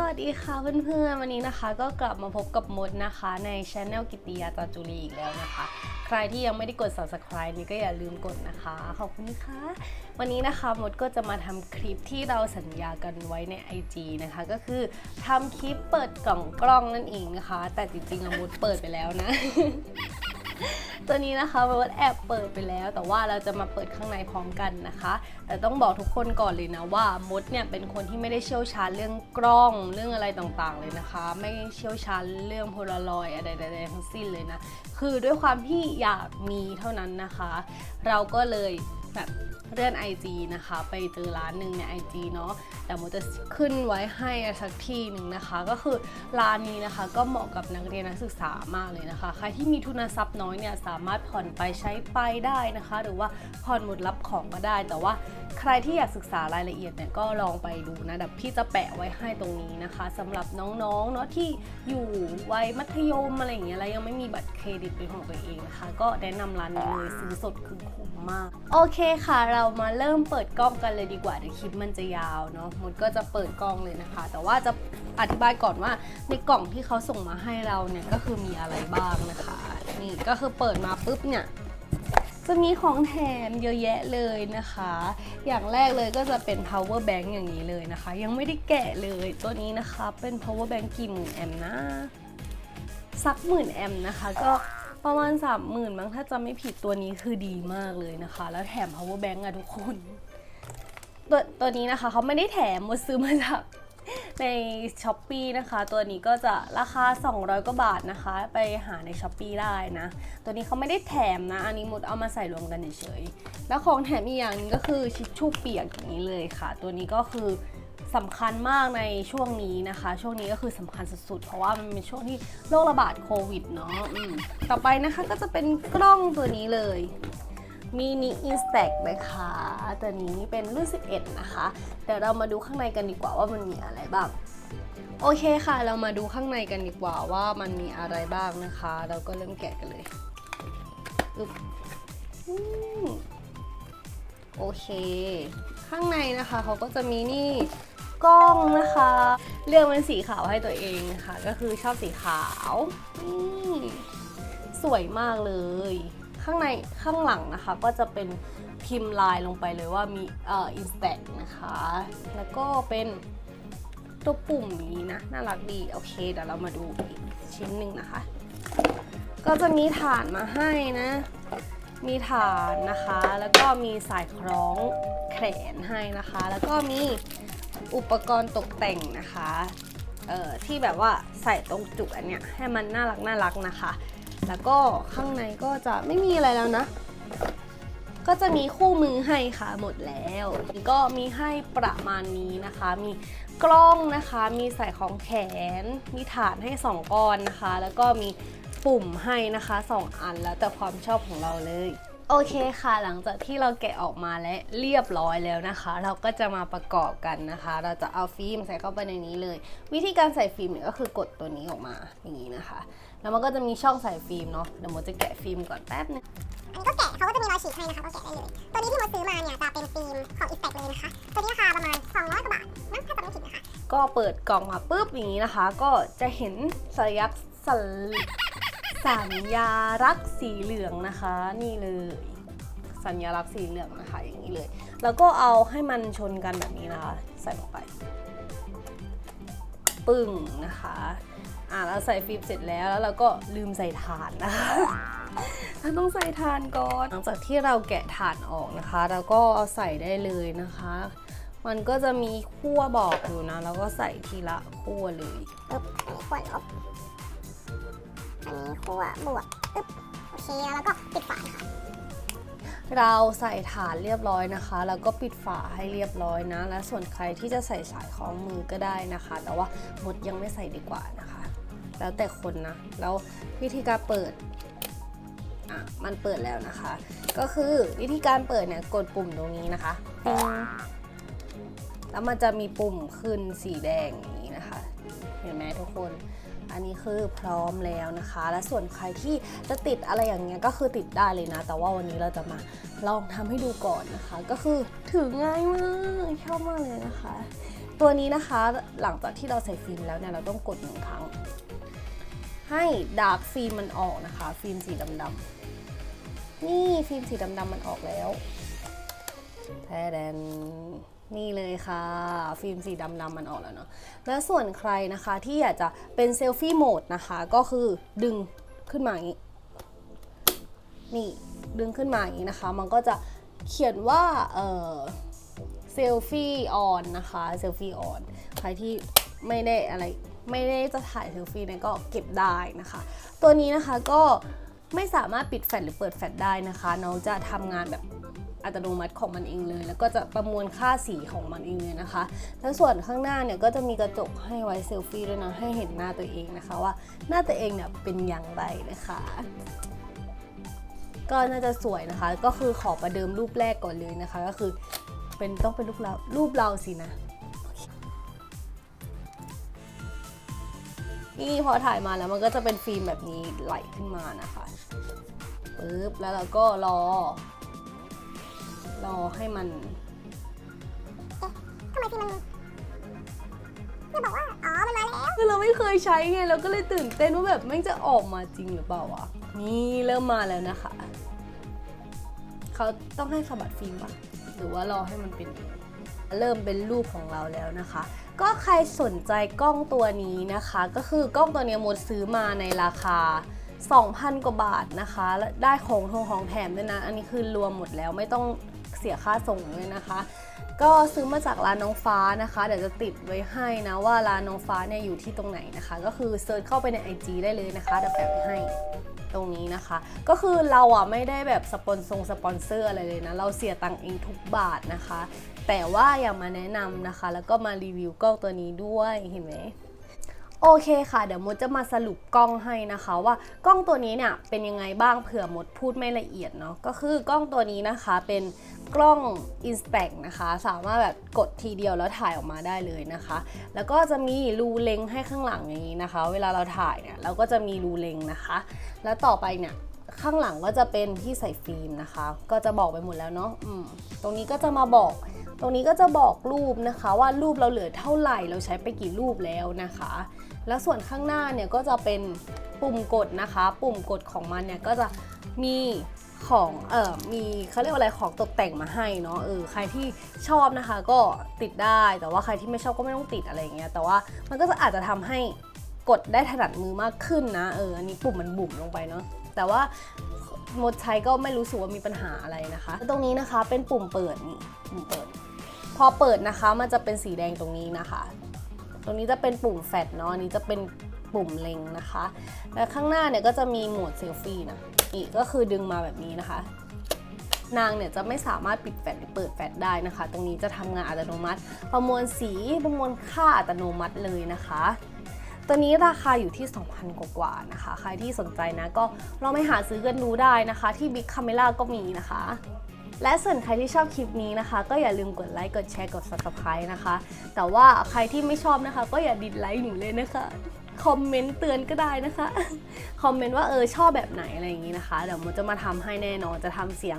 สวัสดีค่ะเพื่อนๆ วันนี้นะคะก็กลับมาพบกับมดนะคะ ในช anel กิติยาจาจุลีอีกแล้วนะคะ ใครที่ยังไม่ได้กด subscribe นี่ก็อย่าลืมกดนะคะ ขอบคุณค่ะ วันนี้นะคะมดก็จะมาทำคลิปที่เราสัญญากันไว้ใน IG นะคะ ก็คือทำคลิปเปิดกล่องกล้องนั่นเองนะคะ แต่จริงๆอะมดเปิดไปแล้วนะ ตัวนี้นะคะมดแอบเปิดไปแล้ว แต่ว่าเราจะมาเปิดข้างในพร้อมกันนะคะ แต่ต้องบอกทุกคนก่อนเลยนะว่ามดเนี่ยเป็นคนที่ไม่ได้เชี่ยวชาญเรื่องกล้องเรื่องอะไรต่างๆเลยนะคะ ไม่เชี่ยวชาญเรื่องโพลารอยอะไรใดๆทั้งสิ้นเลยนะ คือด้วยความที่อยากมีเท่านั้นนะคะ เราก็เลย แบบเลื่อน IG นะคะ ไปเจอร้านหนึ่งใน IG เนาะแต่โมจะขึ้นไว้ให้สักที่หนึ่งนะคะ ก็คือร้านนี้นะคะก็เหมาะกับนักเรียนนักศึกษามากเลยนะคะ ใครที่มีทุนทรัพย์น้อยเนี่ยสามารถผ่อนไปใช้ไปได้นะคะ หรือว่าผ่อนหมดรับของก็ได้ แต่ว่าใครที่อยากศึกษารายละเอียดเนี่ยก็ลองไปดูนะดี๋ยวพี่จะแปะไว้ให้ตรงนี้นะคะสำหรับน้องๆเนาะที่อยู่วัยมัธยมอะไรอย่างเงี้ยแล้วยังไม่มีบัตรเครดิตเป็นของตัวเองนะคะ ก็แนะนำร้านนี้เลยซื้อสดคือคุ้มมากโอเคค่ะ เรามาเริ่มเปิดกล้องกันเลยดีกว่าเดี๋ยวคลิปมันจะยาวเนาะมดก็จะเปิดกล้องเลยนะคะ แต่ว่าจะอธิบายก่อนว่าในกล่องที่เขาส่งมาให้เราเนี่ยก็คือมีอะไรบ้างนะคะ นี่ก็คือเปิดมาปุ๊บเนี่ยจะมีของแถมเยอะแยะเลยนะคะ อย่างแรกเลยก็จะเป็น power bank อย่างนี้เลยนะคะ ยังไม่ได้แกะเลยตัวนี้นะคะเป็น power bank กี่หมื่นแอมป์นะสักหมื่นแอมป์นะคะ ก็ ประมาณ 3 0,000มั้งถ้าจำไม่ผิดตัวนี้คือดีมากเลยนะคะ แล้วแถม power bank อะทุกคน ตัวตัวนี้นะคะเขาไม่ได้แถมมดซื้อมาจากใน s h อ p e e นะคะ ตัวนี้ก็จะราคา 200 กว่าบาทนะคะ ไปหาใน s h อ p e e ได้นะ ตัวนี้เขาไม่ได้แถมนะ อันนี้มดเอามาใส่รวมกันเฉยๆแล้วของแถมอีกอย่างนึงก็คือชิชชู่เปียกอย่างนี้เลยค่ะ ตัวนี้ก็คือ สำคัญมากในช่วงนี้นะคะ ช่วงนี้ก็คือสำคัญสุดๆ เพราะว่ามันเป็นช่วงที่โรคระบาดโควิดเนาะต่อไปนะคะก็จะเป็นกล้องตัวนี้เลยมินิอินสแต็กนะคะตัวนี้เป็นรุ่น 11 นะคะ เดี๋ยวเรามาดูข้างในกันดีกว่าว่ามันมีอะไรบ้างโอเคค่ะ เรามาดูข้างในกันดีกว่าว่ามันมีอะไรบ้างนะคะ เราก็เริ่มแกะกันเลยอึบโอเค ข้างในนะคะเขาก็จะมีนี่ กล้องนะคะ เลือกเป็นสีขาวให้ตัวเองค่ะก็คือชอบสีขาวนี่สวยมากเลย ข้างในข้างหลังนะคะ ก็จะเป็นพิมพ์ลายลงไปเลยว่ามีเอ่ออินสแตกนะคะ แล้วก็เป็นตัวปุ่มนี้นะ น่ารักดี โอเค เดี๋ยวเรามาดูอีกชิ้นหนึ่งนะคะ ก็จะมีฐานมาให้นะ มีฐานนะคะ แล้วก็มีสายคล้องแขนให้นะคะ แล้วก็มี อุปกรณ์ตกแต่งนะคะเอ่อที่แบบว่าใส่ตรงจุกอันเนี้ยให้มันน่ารักน่ารักนะคะ แล้วก็ข้างในก็จะไม่มีอะไรแล้วนะ ก็จะมีคู่มือให้ค่ะหมดแล้วก็มีให้ประมาณนี้นะคะ มีกล้องนะคะ มีใส่ของแขน มีฐานให้ 2ก้อนนะคะ แล้วก็มีปุ่มให้นะคะ 2 อันแล้วแต่ความชอบของเราเลย โอเคค่ะ หลังจากที่เราแกะออกมาและเรียบร้อยแล้วนะคะ เราก็จะมาประกอบกันนะคะ เราจะเอาฟิล์มใส่เข้าไปในนี้เลย วิธีการใส่ฟิล์มเนี่ยก็คือกดตัวนี้ออกมาอย่างนี้นะคะ แล้วมันก็จะมีช่องใส่ฟิล์มเนาะเดี๋ยวโมจะแกะฟิล์มก่อนแป๊บนึงอันนี้ก็แกะเขาก็จะมีรอยฉีกให้นะคะก็แกะได้เลย ตัวนี้ที่มดซื้อมาเนี่ยจะเป็นฟิล์มของอีสแตกเลยนะคะ ตัวนี้ราคาประมาณ200กว่าบาทนะถ้าจำไม่ผิดนะคะ ก็เปิดกล่องมาปุ๊บอย่างนี้นะคะ ก็จะเห็นสัญลักษณ์สัญ สัญญาลักษ์สีเหลืองนะคะ นี่เลย สัญลักษ์สีเหลืองนะคะ อย่างนี้เลย แล้วก็เอาให้มันชนกันแบบนี้นะคะ ใส่ลงไป ปึ้งนะคะอ่าเราใส่ฟิล์มเสร็จแล้วแล้วเราก็ลืมใส่ถ่านนะคะเราต้องใส่ถ่านก่อนหลังจากที่เราแกะถ่านออกนะคะเราก็เอาใส่ได้เลยนะคะ มันก็จะมีขั้วบอกอยู่นะ แล้วก็ใส่ทีละขั้วเลยปึ๊บอันนี้ขั้วลบ อันนี้ขั้วบวกปึ๊บโอเคแล้วก็ปิดฝาค่ะเราใส่ฐานเรียบร้อยนะคะ แล้วก็ปิดฝาให้เรียบร้อยนะ และส่วนใครที่จะใส่สายคล้องมือก็ได้นะคะ แต่ว่าหมดยังไม่ใส่ดีกว่านะคะ แล้วแต่คนนะ แล้ววิธีการเปิดอะมันเปิดแล้วนะคะ ก็คือวิธีการเปิดเนี่ยกดปุ่มตรงนี้นะคะติ๊งแล้วมันจะมีปุ่มขึ้นสีแดงอย่างนี้นะคะ เห็นไหมทุกคน อันนี้คือพร้อมแล้วนะคะ และส่วนใครที่จะติดอะไรอย่างเงี้ยก็คือติดได้เลยนะ แต่ว่าวันนี้เราจะมาลองทำให้ดูก่อนนะคะ ก็คือถือง่ายมากชอบมากเลยนะคะ ตัวนี้นะคะหลังจากที่เราใส่ฟิล์มแล้วเนี่ยเราต้องกดหนึ่งครั้ง ให้ดาร์กฟิล์มมันออกนะคะ ฟิล์มสีดำๆนี่ฟิล์มสีดำๆมันออกแล้วแทแดน นี่เลยค่ะ ฟิล์มสีดำๆมันออกแล้วเนาะและส่วนใครนะคะที่อยากจะเป็นเซลฟี่โหมดนะคะ ก็คือดึงขึ้นมาอย่างนี้ นี่ดึงขึ้นมาอย่างนี้นะคะ มันก็จะเขียนว่าเออเซลฟี่ออนนะคะเซลฟี่ออนใครที่ไม่ได้อะไรไม่ได้จะถ่ายเซลฟี่เนี่ยก็เก็บได้นะคะ ตัวนี้นะคะก็ไม่สามารถปิดแฟลชหรือเปิดแฟลชได้นะคะ น้องจะทำงานแบบ อัตโนมัติของมันเองเลย แล้วก็จะประมวลค่าสีของมันเองเลยนะคะ แล้วส่วนข้างหน้าเนี่ยก็จะมีกระจกให้ไว้เซลฟี่ด้วยนะ ให้เห็นหน้าตัวเองนะคะว่าหน้าตัวเองเนี่ยเป็นอย่างไรนะคะก็น่าจะสวยนะคะ ก็คือขอประเดิมรูปแรกก่อนเลยนะคะ ก็คือเป็นต้องเป็นรูปเรารูปเราสินะนี่พอถ่ายมาแล้วมันก็จะเป็นฟิล์มแบบนี้ไหลขึ้นมานะคะปึ๊บแล้วเราก็รอ รอให้มันทำไมที่มันไม่บอกว่า อ๋อ มันมาแล้ว คือเราไม่เคยใช้ไงเราก็เลยตื่นเต้นว่าแบบแม่งจะออกมาจริงหรือเปล่าวะนี่เริ่มมาแล้วนะคะ เขาต้องให้สะบัดฟิล์มปะหรือว่ารอให้มันเป็นเองเริ่มเป็นรูปของเราแล้วนะคะ ก็ใครสนใจกล้องตัวนี้นะคะ ก็คือกล้องตัวเนี้ยมดซื้อมาในราคา 2,000 กว่าบาทนะคะและได้ของทงของแถมด้วยนะ อันนี้คือรวมหมดแล้วไม่ต้อง เสียค่าส่งเลยนะคะ ก็ซื้อมาจากร้านน้องฟ้านะคะ เดี๋ยวจะติดไว้ให้นะว่าร้านน้องฟ้าเนี่ยอยู่ที่ตรงไหนนะคะ ก็คือเซิร์ชเข้าไปใน IG ได้เลยนะคะเดี๋ยวแปะไว้ให้ตรงนี้นะคะ ก็คือเราอะไม่ได้แบบสปอนซงสปอนเซอร์อะไรเลยนะ เราเสียตังค์เองทุกบาทนะคะ แต่ว่าอยากมาแนะนำนะคะ แล้วก็มารีวิวกล้องตัวนี้ด้วยเห็นไหม โอเคค่ะ เดี๋ยวมดจะมาสรุปกล้องให้นะคะว่ากล้องตัวนี้เนี่ยเป็นยังไงบ้างเผื่อมดพูดไม่ละเอียดเนาะก็คือกล้องตัวนี้นะคะเป็นกล้อง Instax นะคะ สามารถแบบกดทีเดียวแล้วถ่ายออกมาได้เลยนะคะ แล้วก็จะมีรูเล็งให้ข้างหลังอย่างนี้นะคะ เวลาเราถ่ายเนี่ยเราก็จะมีรูเล็งนะคะ แล้วต่อไปเนี่ยข้างหลังก็จะเป็นที่ใส่ฟิล์มนะคะ ก็จะบอกไปหมดแล้วเนาะตรงนี้ก็จะมาบอก ตรงนี้ก็จะบอกรูปนะคะว่ารูปเราเหลือเท่าไหร่เราใช้ไปกี่รูปแล้วนะคะ แล้วส่วนข้างหน้าเนี่ยก็จะเป็นปุ่มกดนะคะ ปุ่มกดของมันเนี่ยก็จะมีของเออมีเขาเรียกว่าอะไรของตกแต่งมาให้เนาะเออใครที่ชอบนะคะก็ติดได้แต่ว่าใครที่ไม่ชอบก็ไม่ต้องติดอะไรเงี้ยแต่ว่ามันก็จะอาจจะทำให้กดได้ถนัดมือมากขึ้นนะเอออันนี้ปุ่มมันบุ่มลงไปเนาะแต่ว่าหมดใช้ก็ไม่รู้สึกว่ามีปัญหาอะไรนะคะ ตรงนี้นะคะเป็นปุ่มเปิดนี่ปุ่มเปิด พอเปิดนะคะมันจะเป็นสีแดงตรงนี้นะคะ ตรงนี้จะเป็นปุ่มแฟลชเนาะอันนี้จะเป็นปุ่มเล็งนะคะ และข้างหน้าเนี่ยก็จะมีโหมดเซลฟี่นะอีกก็คือดึงมาแบบนี้นะคะ นางเนี่ยจะไม่สามารถปิดแฟลชหรือเปิดแฟลชได้นะคะ ตรงนี้จะทำงานอัตโนมัติ ประมวลสีประมวลค่าอัตโนมัติเลยนะคะ ตัวนี้ราคาอยู่ที่ 2,000 กว่าๆนะคะ ใครที่สนใจนะก็ลองไปหาซื้อกันดูได้นะคะ ที่ Big Camera ก็มีนะคะ และส่วนใครที่ชอบคลิปนี้นะคะ ก็อย่าลืมกดไลค์ กดแชร์ กด Subscribe นะคะ แต่ว่าใครที่ไม่ชอบนะคะ ก็อย่าดิสไลค์หนูเลยนะคะ คอมเมนต์เตือนก็ได้นะคะ คอมเมนต์ว่าเออชอบแบบไหนอะไรอย่างนี้นะคะ เดี๋ยวมันจะมาทำให้แน่นอน จะทำเสียง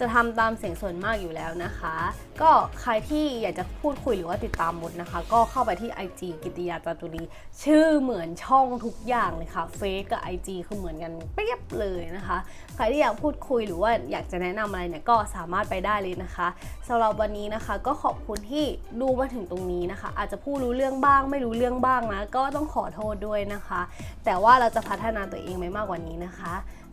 จะทำตามเสียงส่วนมากอยู่แล้วนะคะ ก็ใครที่อยากจะพูดคุยหรือว่าติดตามมดนะคะ ก็เข้าไปที่ IG กิติยาจาตุรีชื่อเหมือนช่องทุกอย่างเลยค่ะเฟซกับ IG คือเหมือนกันเปียบเลยนะคะ ใครที่อยากพูดคุยหรือว่าอยากจะแนะนำอะไรเนี่ยก็สามารถไปได้เลยนะคะสำหรับวันนี้นะคะก็ขอบคุณที่ดูมาถึงตรงนี้นะคะ อาจจะพูดรู้เรื่องบ้าง ไม่รู้เรื่องบ้างนะก็ต้องขอโทษด้วยนะคะ แต่ว่าเราจะพัฒนาตัวเองไปมากกว่านี้นะคะ